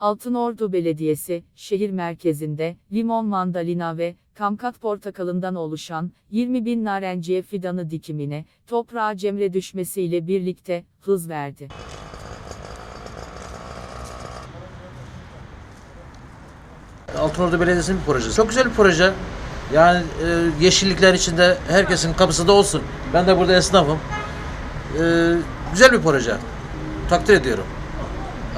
Altınordu Belediyesi, şehir merkezinde, limon mandalina ve kamkat portakalından oluşan 20 bin narenciye fidanı dikimine, toprağa cemre düşmesiyle birlikte, hız verdi. Altınordu Belediyesi'nin bir projesi. Çok güzel bir proje. Yani e, yeşillikler içinde herkesin kapısı da olsun. Ben de burada esnafım. E, güzel bir proje. Takdir ediyorum.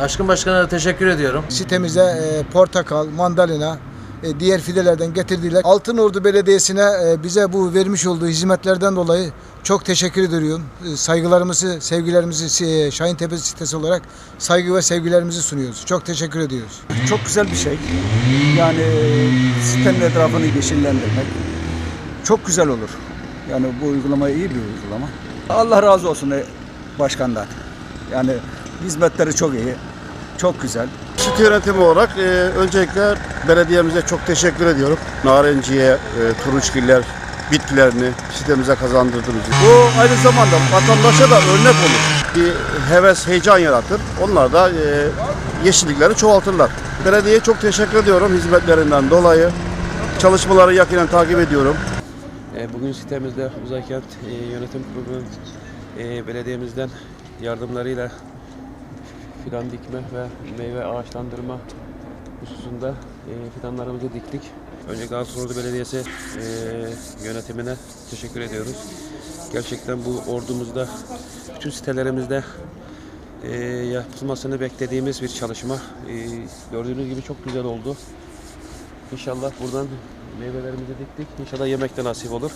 Aşkın Başkan'a da teşekkür ediyorum. Sitemize e, portakal, mandalina, e, diğer fidelerden getirdiler. Altınordu Belediyesi'ne e, bize bu vermiş olduğu hizmetlerden dolayı çok teşekkür ediyorum. E, saygılarımızı, sevgilerimizi e, Şahintepe sitesi olarak saygı ve sevgilerimizi sunuyoruz. Çok teşekkür ediyoruz. Çok güzel bir şey. Yani e, sitenin etrafını yeşillendirmek çok güzel olur. Yani bu uygulama iyi bir uygulama. Allah razı olsun e, başkandan. Yani hizmetleri çok iyi, çok güzel. Site yönetimi olarak e, öncelikle belediyemize çok teşekkür ediyorum. Narenciye, e, turunçgiller bitkilerini sitemize kazandırdığınız için. Bu aynı zamanda vatandaşa da örnek olur. Bir heves, heyecan yaratır. Onlar da e, yeşillikleri çoğaltırlar. Belediyeye çok teşekkür ediyorum hizmetlerinden dolayı. Çalışmaları yakinen takip ediyorum. E, Bugün sitemizde Uzaykent e, Yönetim Kurulu e, belediyemizden yardımlarıyla fidan dikme ve meyve ağaçlandırma hususunda e, fidanlarımızı diktik. Önce Galatasaray Belediyesi e, yönetimine teşekkür ediyoruz. Gerçekten bu ordumuzda, bütün sitelerimizde e, yapılmasını beklediğimiz bir çalışma. E, gördüğünüz gibi çok güzel oldu. İnşallah buradan meyvelerimizi diktik. İnşallah yemek de nasip olur.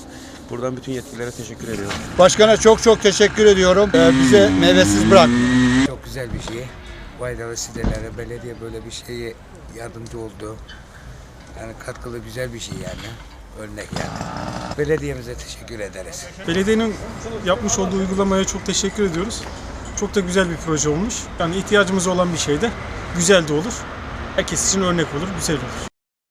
Buradan bütün yetkililere teşekkür ediyorum. Başkana çok çok teşekkür ediyorum. E, bize meyvesiz bırak. Çok güzel bir şey. Faydalı sitelere belediye böyle bir şeye yardımcı oldu. Yani katkılı güzel bir şey yani. Örnek yani. Belediyemize teşekkür ederiz. Belediyenin yapmış olduğu uygulamaya çok teşekkür ediyoruz. Çok da güzel bir proje olmuş. Yani ihtiyacımız olan bir şey de güzel de olur. Herkes için örnek olur, güzel olur.